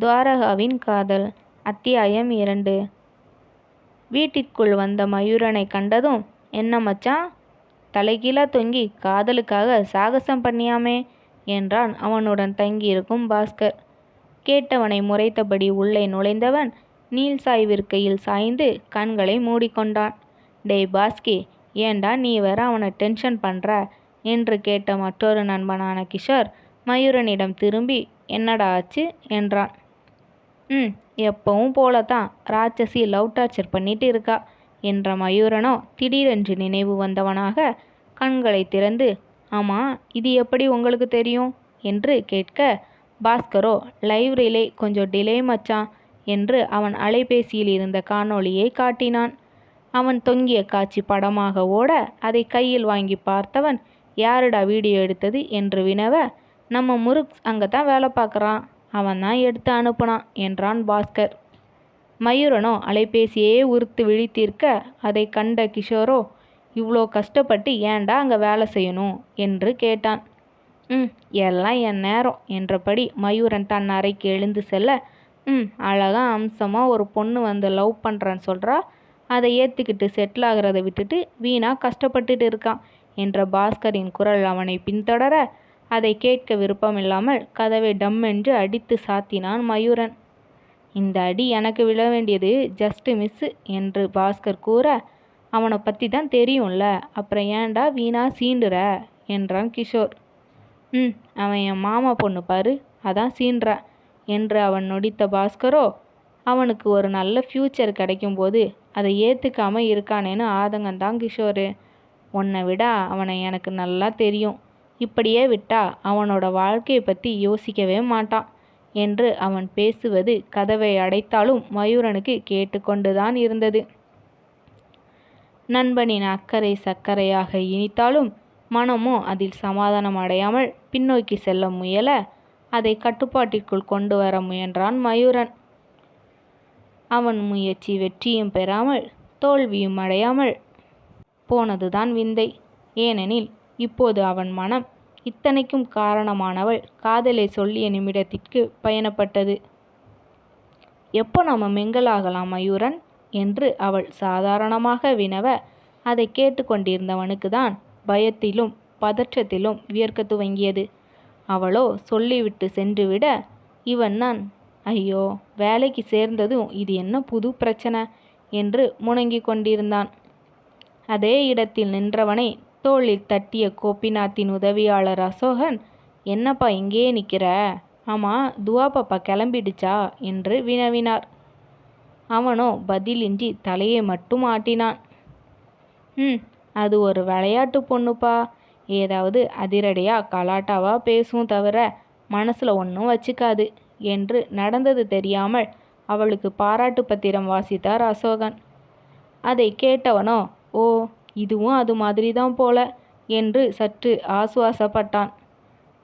துவாரகாவின் காதல். அத்தியாயம் இரண்டு. வீட்டிற்குள் வந்த மயூரனை கண்டதும் என்ன மச்சான்? தலைகீழா தொங்கி காதலுக்காக சாகசம் பண்ணியாமே? என்றான் அவனுடன் தங்கியிருக்கும் பாஸ்கர். கேட்டவனை முறைத்தபடி உள்ளே நுழைந்தவன் நீள் சாய்விற்கையில் சாய்ந்து கண்களை மூடிக்கொண்டான். டேய் பாஸ்கி ஏண்டா நீ வேற அவனை டென்ஷன் பண்ற? என்று கேட்ட மற்றொரு நண்பனான கிஷோர் மயூரனிடம் திரும்பி என்னடா ஆச்சு? என்றான். ம் எப்பவும் போல தான் ராட்சசி லவ் டார்ச்சர் பண்ணிட்டு இருக்கா. என்ற மயூரனோ திடீரென்று நினைவு வந்தவனாக கண்களை திறந்து ஆமாம் இது எப்படி உங்களுக்கு தெரியும்? என்று கேட்க பாஸ்கரோ லைவ் ரிலே கொஞ்சம் டிலே மச்சான் என்று அவன் அலைபேசியில் இருந்த காணொளியை காட்டினான். அவன் தொங்கிய காட்சி படமாக ஓட அதை கையில் வாங்கி பார்த்தவன் யாருடா வீடியோ எடுத்தது? என்று வினவ நம்ம முருக் அங்கே தான் வேலை பார்க்குறான். அவன் தான் எடுத்து அனுப்புனான் என்றான் பாஸ்கர். மயூரனோ அலைபேசியே உறுத்து விழித்திருக்க அதை கண்ட கிஷோரோ இவ்வளோ கஷ்டப்பட்டு ஏன்டா அங்கே வேலை செய்யணும்? என்று கேட்டான். ம் எல்லாம் என் நேரம் என்றபடி மயூரன் தன் அறைக்கு எழுந்து செல்ல ம் அழகாக அம்சமாக ஒரு பொண்ணு வந்து லவ் பண்ணுறேன்னு சொல்கிறா அதை ஏற்றுக்கிட்டு செட்டில் ஆகிறத விட்டுட்டு வீணாக கஷ்டப்பட்டுட்டு இருக்கான் என்ற பாஸ்கரின் குரல் அவனை பின்தொடர அதை கேட்க விருப்பமில்லாமல் கதவை டம் என்று அடித்து சாத்தினான் மயூரன். இந்த அடி எனக்கு விழ வேண்டியது ஜஸ்ட் மிஸ்ஸு என்று பாஸ்கர் கூற அவனை பற்றி தான் தெரியும்ல அப்புறம் ஏன்டா வீணா சீண்டுற? என்றான் கிஷோர். ம் அவன் என் மாமா பொண்ணு பாரு அதான் சீன்றா என்று அவன் நொடித்த பாஸ்கரோ அவனுக்கு ஒரு நல்ல ஃப்யூச்சர் கிடைக்கும்போது அதை ஏற்றுக்காமல் இருக்கானேன்னு ஆதங்கம்தான் கிஷோரு. உன்னை விட அவனை எனக்கு நல்லா தெரியும். இப்படியே விட்டா அவனோட வாழ்க்கையை பற்றி யோசிக்கவே மாட்டான் என்று அவன் பேசுவது கதவை அடைத்தாலும் மயூரனுக்கு கேட்டுக்கொண்டுதான் இருந்தது. நண்பனின் அக்கறை சர்க்கரையாக இனித்தாலும் மனமோ அதில் சமாதானம் அடையாமல் பின்னோக்கி செல்ல முயல அதை கட்டுப்பாட்டிற்குள் கொண்டு வர முயன்றான் மயூரன். அவன் முயற்சி வெற்றியும் பெறாமல் தோல்வியும் அடையாமல் போனதுதான் விந்தை. ஏனெனில் இப்போது அவன் மனம் இத்தனைக்கும் காரணமானவள். காதலை சொல்லிய நிமிடத்திற்கு பயணப்பட்டது. எப்போ நாம் மிங்கலாகலாம் மயூரன்? என்று அவள் சாதாரணமாக வினவ அதை கேட்டுக்கொண்டிருந்தவனுக்கு தான் பயத்திலும் பதற்றத்திலும் வியர்க்க துவங்கியது. அவளோ சொல்லிவிட்டு சென்றுவிட இவன் தான் ஐயோ வேலைக்கு சேர்ந்ததும் இது என்ன புது பிரச்சனை? என்று முணங்கிக் கொண்டிருந்தான். அதே இடத்தில் நின்றவனை தோளில் தட்டிய கோபிநாத்தின் உதவியாளர் அசோகன் என்னப்பா இங்கேயே நிற்கிற ஆமாம் துவா பாப்பா கிளம்பிடுச்சா? என்று வினவினார். அவனோ பதிலின்றி தலையை மட்டும் ஆட்டினான். ம் அது ஒரு விளையாட்டு பொண்ணுப்பா. ஏதாவது அதிரடியாக கலாட்டாவாக பேசும் தவிர மனசில் ஒன்றும் வச்சுக்காது என்று நடந்தது தெரியாமல் அவளுக்கு பாராட்டு பத்திரம் வாசித்தார் அசோகன். அதை கேட்டவனோ ஓ இதுவும் அது மாதிரி தான் போல என்று சற்று ஆசுவாசப்பட்டான்.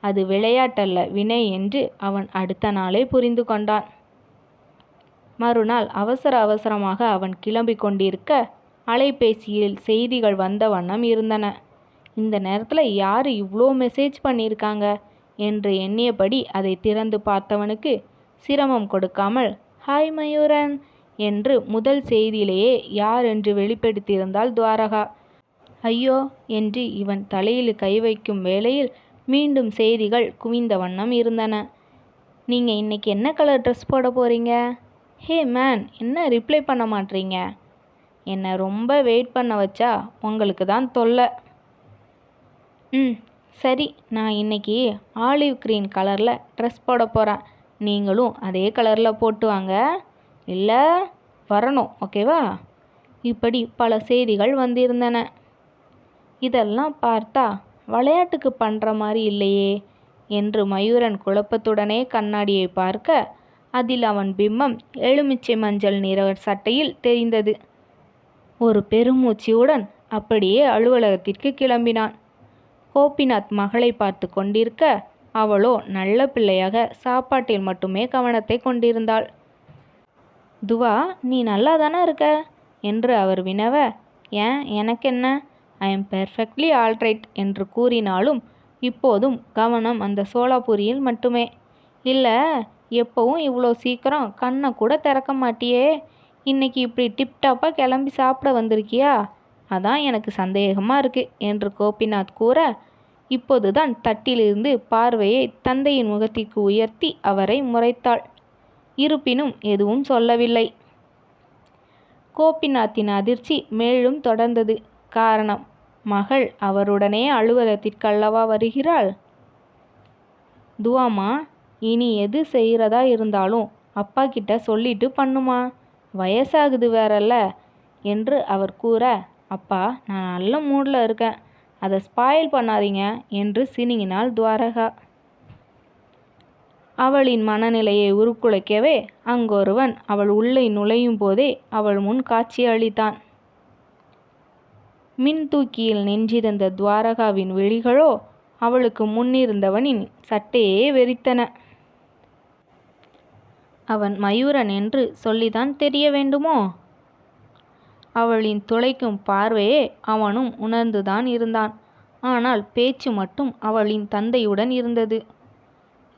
அது விளையாட்டல்ல வினை என்று அவன் அடுத்த நாளே புரிந்து கொண்டான். மறுநாள் அவசர அவசரமாக அவன் கிளம்பி கொண்டிருக்க அலைபேசியில் செய்திகள் வந்த வண்ணம் இருந்தன. இந்த நேரத்தில் யார் இவ்வளோ மெசேஜ் பண்ணியிருக்காங்க என்று எண்ணியபடி அதை திறந்து பார்த்தவனுக்கு சிரமம் கொடுக்காமல் ஹாய் மயூரன் என்று முதல் செய்தியிலேயே யார் என்று வெளிப்படுத்தியிருந்தால் துவாரகா. ஐயோ என்று இவன் தலையில் கை வைக்கும் வேளையில் மீண்டும் செய்திகள் குவிந்த வண்ணம் இருந்தன. நீங்கள் இன்னைக்கு என்ன கலர் ட்ரெஸ் போட போகிறீங்க ஹே மேன் என்ன ரிப்ளை பண்ண மாட்டீங்க என்னை ரொம்ப வெயிட் பண்ண வச்சா உங்களுக்கு தான் தொல்லை. ம் சரி நான் இன்னைக்கு ஆலிவ் க்ரீன் கலரில் ட்ரெஸ் போட போகிறேன் நீங்களும் அதே கலரில் போட்டு வாங்க. இல்லை வரணும் ஓகேவா இப்படி பல செய்திகள் வந்திருந்தன. இதெல்லாம் பார்த்தா விளையாட்டுக்கு பண்ணுற மாதிரி இல்லையே என்று மயூரன் குழப்பத்துடனே கண்ணாடியை பார்க்க அதில் அவன் பிம்பம் எலுமிச்சை மஞ்சள் நிற சட்டையில் தெரிந்தது. ஒரு பெருமூச்சியுடன் அப்படியே அலுவலகத்திற்கு கிளம்பினான். கோபிநாத் மகளை பார்த்து கொண்டிருக்க அவளோ நல்ல பிள்ளையாக சாப்பாட்டில் மட்டுமே கவனத்தை கொண்டிருந்தாள். துவா நீ நல்லா தானே இருக்க? என்று அவர் வினவ ஏன் எனக்கென்ன? ஐ எம் பெர்ஃபெக்ட்லி ஆல்ரைட் என்று கூறினாலும் இப்போதும் கவனம் அந்த சோலாபுரியில் மட்டுமே. இல்லை எப்போவும் இவ்வளோ சீக்கிரம் கண்ணை கூட திறக்க மாட்டியே. இன்னைக்கு இப்படி டிப்டாப்பாக கிளம்பி சாப்பிட வந்திருக்கியா? அதான் எனக்கு சந்தேகமாக இருக்கு என்று கோபிநாத் கூற இப்போதுதான் தட்டிலிருந்து பார்வையை தந்தையின் முகத்திற்கு உயர்த்தி அவரை முறைத்தாள். இருப்பினும் எதுவும் சொல்லவில்லை. கோபிநாத்தின் அதிர்ச்சி மேலும் தொடர்ந்தது. காரணம் மகள் அவருடனே அலுவலகத்திற்கு அல்லவா வருகிறாள்? துவாமா இனி எது செய்கிறதா இருந்தாலும் அப்பா கிட்ட சொல்லிட்டு பண்ணுமா? வயசாகுது வேறல்ல என்று அவர் கூற அப்பா நான் நல்ல மூடில் இருக்கேன் அதை ஸ்பாயில் பண்ணாதீங்க என்று சினிங்கினாள் துவாரகா. அவளின் மனநிலையை உருக்குலைக்கவே அங்கொருவன் அவள் உள்ளே நுழையும் போதே அவள் முன் காட்சி அளித்தான். மின் தூக்கியில் நின்றிருந்த துவாரகாவின் விழிகளோ அவளுக்கு முன்னிருந்தவனின் சட்டையே வெறித்தன. அவன் மயூரன் என்று சொல்லிதான் தெரிய வேண்டுமோ? அவளின் துளைக்கும் பார்வையே அவனும் உணர்ந்துதான் இருந்தான். ஆனால் பேச்சு மட்டும் அவளின் தந்தையுடன் இருந்தது.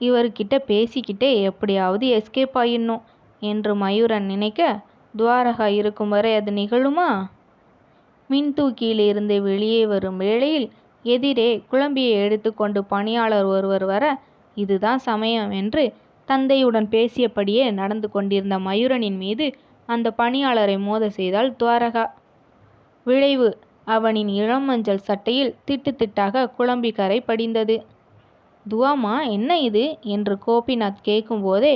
இவர்கிட்ட பேசிக்கிட்டே எப்படியாவது எஸ்கேப் ஆயிடணும் என்று மயூரன் நினைக்க துவாரகா இருக்கும் வரை அது நிகழுமா? மின்தூக்கியிலிருந்து வெளியே வரும் வேளையில் எதிரே குழம்பியை எடுத்துக்கொண்டு பணியாளர் ஒருவர் வர இதுதான் சமயம் என்று தந்தையுடன் பேசியபடியே நடந்து கொண்டிருந்த மயூரனின் மீது அந்த பணியாளரை மோத செய்தால் துவாரகா. விளைவு அவனின் இளமஞ்சள் சட்டையில் திட்டு திட்டாக குழம்பி கரை படிந்தது. துவாமா என்ன இது? என்று கோபிநாத் கேட்கும்போதே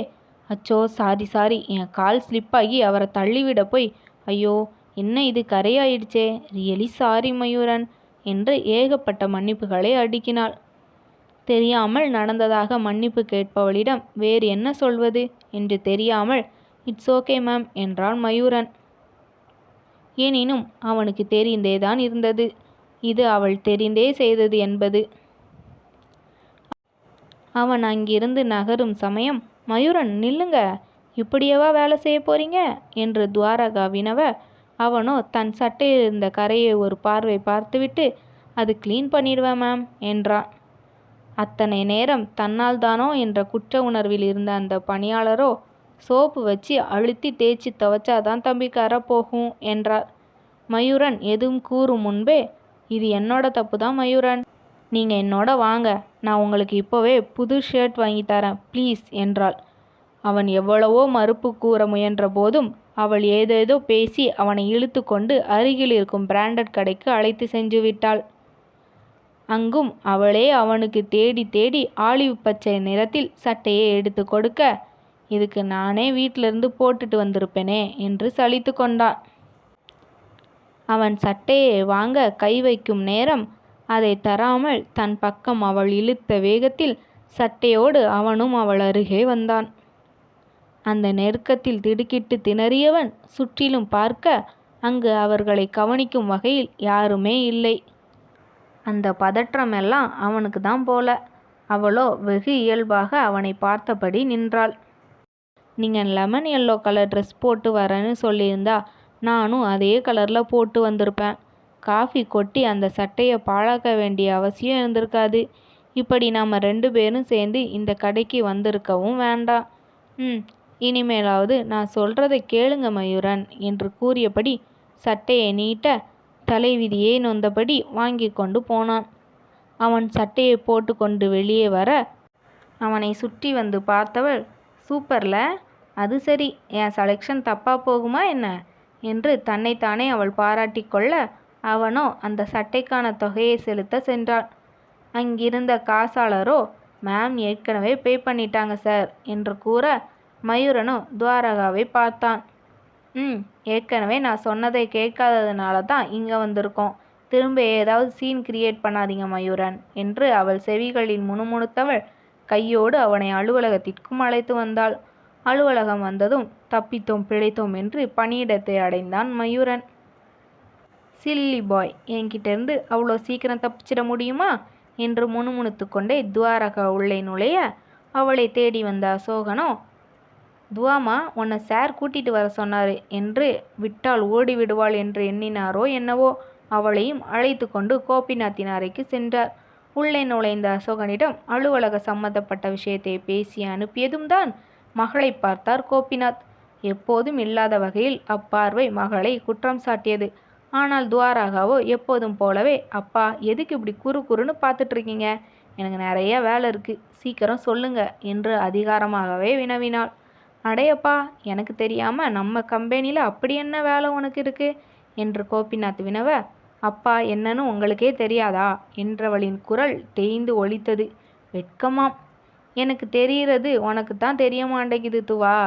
அச்சோ சாரி சாரி என் கால் ஸ்லிப்பாகி அவரை தள்ளிவிட போய் ஐயோ என்ன இது கரையாயிடுச்சே? ரியலி சாரி மயூரன் என்று ஏகப்பட்ட மன்னிப்புகளை அடுக்கினாள். தெரியாமல் நடந்ததாக மன்னிப்பு கேட்பவளிடம் வேறு என்ன சொல்வது? என்று தெரியாமல் இட்ஸ் ஓகே மேம் என்றான் மயூரன். எனினும் அவனுக்கு தெரிந்தேதான் இருந்தது. இது அவள் தெரிந்தே செய்தது என்பது. அவன் அங்கிருந்து நகரும் சமயம் மயூரன் நில்லுங்க. இப்படியேவா வேலை செய்ய போறீங்க? என்று துவாரகா வினவ அவனோ தன் சட்டையில் இருந்த கரையை ஒரு பார்வை பார்த்துவிட்டு அது க்ளீன் பண்ணிடுவேன் மேம் என்றான். அத்தனை நேரம் தன்னால் தானோ என்ற குற்ற உணர்வில் இருந்த அந்த பணியாளரோ சோப்பு வச்சு அழுத்தி தேய்ச்சி துவைச்சாதான் தம்பி கரை போகும் என்றார். மயூரன் எதுவும் கூறும் முன்பே இது என்னோட தப்பு தான் மயூரன். நீங்கள் என்னோட வாங்க நான் உங்களுக்கு இப்போவே புது ஷர்ட் வாங்கி தரேன் ப்ளீஸ் என்றாள். அவன் எவ்வளவோ மறுப்பு கூற முயன்ற போதும் அவள் ஏதேதோ பேசி அவனை இழுத்து கொண்டு அருகில் இருக்கும் பிராண்டட் கடைக்கு அழைத்து சென்று விட்டாள். அங்கும் அவளே அவனுக்கு தேடி தேடி ஆலிவ் பச்சை நிறத்தில் சட்டையை எடுத்து கொடுக்க இதுக்கு நானே வீட்டிலிருந்து போட்டுட்டு வந்திருப்பேனே என்று சலித்து கொண்டான் அவன் சட்டையை வாங்க கை வைக்கும் நேரம் அதை தராமல் தன் பக்கம் அவள் இழுத்த வேகத்தில் சட்டையோடு அவனும் அவள் அருகே வந்தான். அந்த நெருக்கத்தில் திடுக்கிட்டு திணறியவன் சுற்றிலும் பார்க்க அங்கு அவர்களை கவனிக்கும் வகையில் யாருமே இல்லை. அந்த பதற்றமெல்லாம் அவனுக்கு தான் போல. அவளோ வெகு இயல்பாக அவனை பார்த்தபடி நின்றாள். நீங்கள் லெமன் எல்லோ கலர் ட்ரெஸ் போட்டு வரேன்னு சொல்லியிருந்தா நானும் அதே கலரில் போட்டு வந்திருப்பேன். காஃபி கொட்டி அந்த சட்டையை பாழாக்க வேண்டிய அவசியம் இருந்திருக்காது. இப்படி நாம் ரெண்டு பேரும் சேர்ந்து இந்த கடைக்கு வந்திருக்கவும் வேண்டாம். ம் இனிமேலாவது நான் சொல்றதை கேளுங்க மயூரன் என்று கூறியபடி சட்டையை நீட்ட தலைவிதியை நொந்தபடி வாங்கி கொண்டு போனான். அவன் சட்டையை போட்டுக்கொண்டு வெளியே வர அவனை சுற்றி வந்து பார்த்தவள் சூப்பர்ல அது சரி என் செலெக்ஷன் தப்பாக போகுமா என்ன? என்று தன்னைத்தானே அவள் பாராட்டி கொள்ள அவனோ அந்த சட்டைக்கான தொகையை செலுத்த சென்றான் அங்கிருந்த காசாளரோ மேம் ஏற்கனவே பே பண்ணிட்டாங்க சார் என்று கூற மயூரனும் துவாரகாவை பார்த்தான். ம் ஏற்கனவே நான் சொன்னதை கேட்காததுனால தான் இங்கே வந்திருக்கோம். திரும்ப ஏதாவது சீன் கிரியேட் பண்ணாதீங்க மயூரன் என்று அவள் செவிகளில் முணுமுணுத்தவள் கையோடு அவனை அலுவலகத்திற்கும் அழைத்து வந்தாள். அலுவலகம் வந்ததும் தப்பித்தோம் பிழைத்தோம் என்று பணியிடத்தை அடைந்தான் மயூரன். சில்லி பாய் என்கிட்டேருந்து அவ்வளோ சீக்கிரம் தப்பிச்சிட முடியுமா? என்று முணுமுணுத்து கொண்டே துவாரகா உள்ளே நுழைய அவளை தேடி வந்த அசோகனோ துவாமா உன்னை சார் கூட்டிட்டு வர சொன்னார் என்று விட்டால் ஓடி விடுவாள் என்று எண்ணினாரோ என்னவோ அவளையும் அழைத்து கொண்டு கோபிநாத்தின் அறைக்கு சென்றார். உள்ளே நுழைந்த அசோகனிடம் அலுவலக சம்பந்தப்பட்ட விஷயத்தை பேசி அனுப்பியதும் தான் மகளை பார்த்தார் கோபிநாத். எப்போதும் இல்லாத வகையில் அப்பார்வை மகளை குற்றம் சாட்டியது. ஆனால் துவாராகவோ எப்போதும் போலவே அப்பா எதுக்கு இப்படி குறு குறுன்னு பார்த்துட்டு இருக்கீங்க? எனக்கு நிறைய வேலை இருக்கு. சீக்கிரம் சொல்லுங்க என்று அதிகாரமாகவே வினவினாள். அடையப்பா எனக்கு தெரியாமல் நம்ம கம்பெனியில் அப்படி என்ன வேலை உனக்கு இருக்கு? என்று கோபிநாத் வினவ அப்பா என்னன்னு உங்களுக்கே தெரியாதா? என்றவளின் குரல் தேய்ந்து ஒழித்தது வெட்கமாம். எனக்கு தெரிகிறது உனக்கு தான் தெரிய மாட்டேங்குது துவா.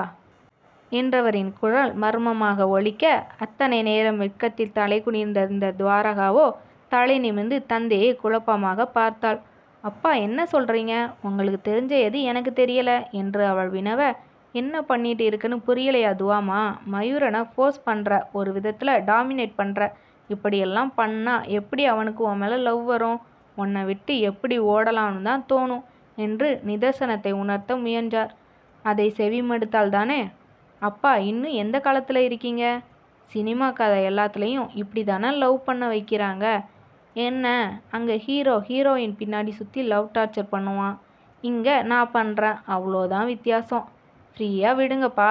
என்றவரின் குரல் மர்மமாக ஒழிக்க அத்தனை நேரம் வெட்கத்தில் தலை குனிந்திருந்த துவாரகாவோ தலை நிமிர்ந்து தந்தையை குழப்பமாக பார்த்தாள். அப்பா என்ன சொல்கிறீங்க உங்களுக்கு தெரிஞ்ச எது எனக்கு தெரியல? என்று அவள் வினவ என்ன பண்ணிட்டு இருக்குன்னு புரியலையா துவாமா? மயூரனை ஃபோர்ஸ் பண்ணுற ஒரு விதத்தில் டாமினேட் பண்ணுற இப்படியெல்லாம் பண்ணால் எப்படி அவனுக்கு உன் மேலே லவ் வரும்? உன்னை விட்டு எப்படி ஓடலாம்னு தான் தோணும் என்று நிதர்சனத்தை உணர்த்த முயன்றார். அதை செவிமடுத்தால் தானே? அப்பா இன்னும் எந்த காலத்தில் இருக்கீங்க? சினிமா கதை எல்லாத்துலேயும் இப்படி தானே லவ் பண்ண வைக்கிறாங்க. என்ன? அங்கே ஹீரோ ஹீரோயின் பின்னாடி சுற்றி லவ் டார்ச்சர் பண்ணுவான். இங்கே நான் பண்ணுறேன் அவ்வளோதான் வித்தியாசம். ஃப்ரீயாக விடுங்கப்பா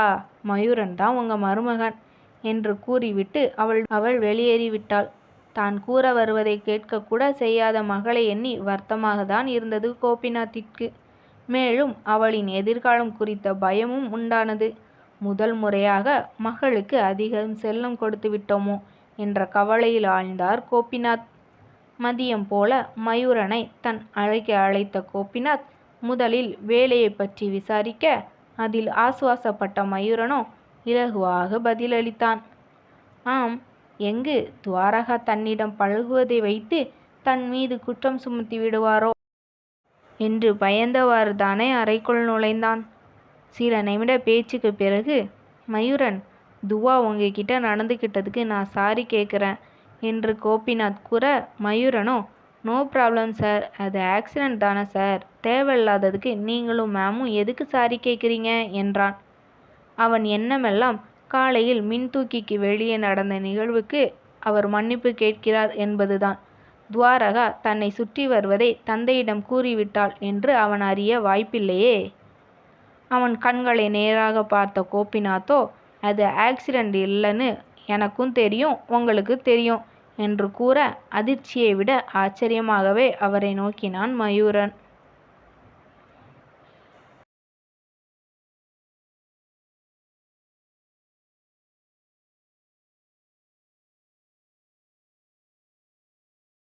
மயூரன் தான் உங்கள் மருமகன் என்று கூறிவிட்டு அவள் அவள் வெளியேறிவிட்டாள். தான் கூற வருவதை கேட்கக்கூட செய்யாத மகளை எண்ணி வருத்தமாக தான் இருந்தது கோபிநாத்திற்கு. மேலும் அவளின் எதிர்காலம் குறித்த பயமும் உண்டானது. முதல் முறையாக மகளுக்கு அதிகம் செல்லம் கொடுத்து விட்டோமோ? என்ற கவலையில் ஆழ்ந்தார் கோபிநாத். மதியம் போல மயூரனை தன் அழைக்க அழைத்த கோபிநாத் முதலில் வேலையை பற்றி விசாரிக்க அதில் ஆசுவாசப்பட்ட மயூரனோ இலகுவாக பதிலளித்தான். ஆம் எங்கு துவாரகா தன்னிடம் பழகுவதை வைத்து தன் மீது குற்றம் சுமத்தி விடுவாரோ? என்று பயந்தவாறு தானே அறைக்குள் நுழைந்தான். சில நிமிட பேச்சுக்கு பிறகு மயூரன் துவா உங்ககிட்ட நடந்துக்கிட்டதுக்கு நான் சாரி கேட்குறேன் என்று கோபிநாத் கூற மயூரனோ நோ ப்ராப்ளம் சார் அது ஆக்சிடெண்ட் தானே சார் தேவையில்லாததுக்கு நீங்களும் மேமும் எதுக்கு சாரி கேட்குறீங்க என்றான். அவன் எண்ணமெல்லாம் காலையில் மின்தூக்கிக்கு வெளியே நடந்த நிகழ்வுக்கு அவர் மன்னிப்பு கேட்கிறார் என்பதுதான். துவாரகா தன்னை சுற்றி வருவதை தந்தையிடம் கூறிவிட்டாள் என்று அவன் அறிய வாய்ப்பில்லையே. அவன் கண்களை நேராக பார்த்த கோபிநாத்தோ அது ஆக்சிடெண்ட் இல்லைன்னு எனக்கும் தெரியும் உங்களுக்கு தெரியும். என்று கூற அதிர்ச்சியை விட ஆச்சரியமாகவே அவரை நோக்கினான் மயூரன்.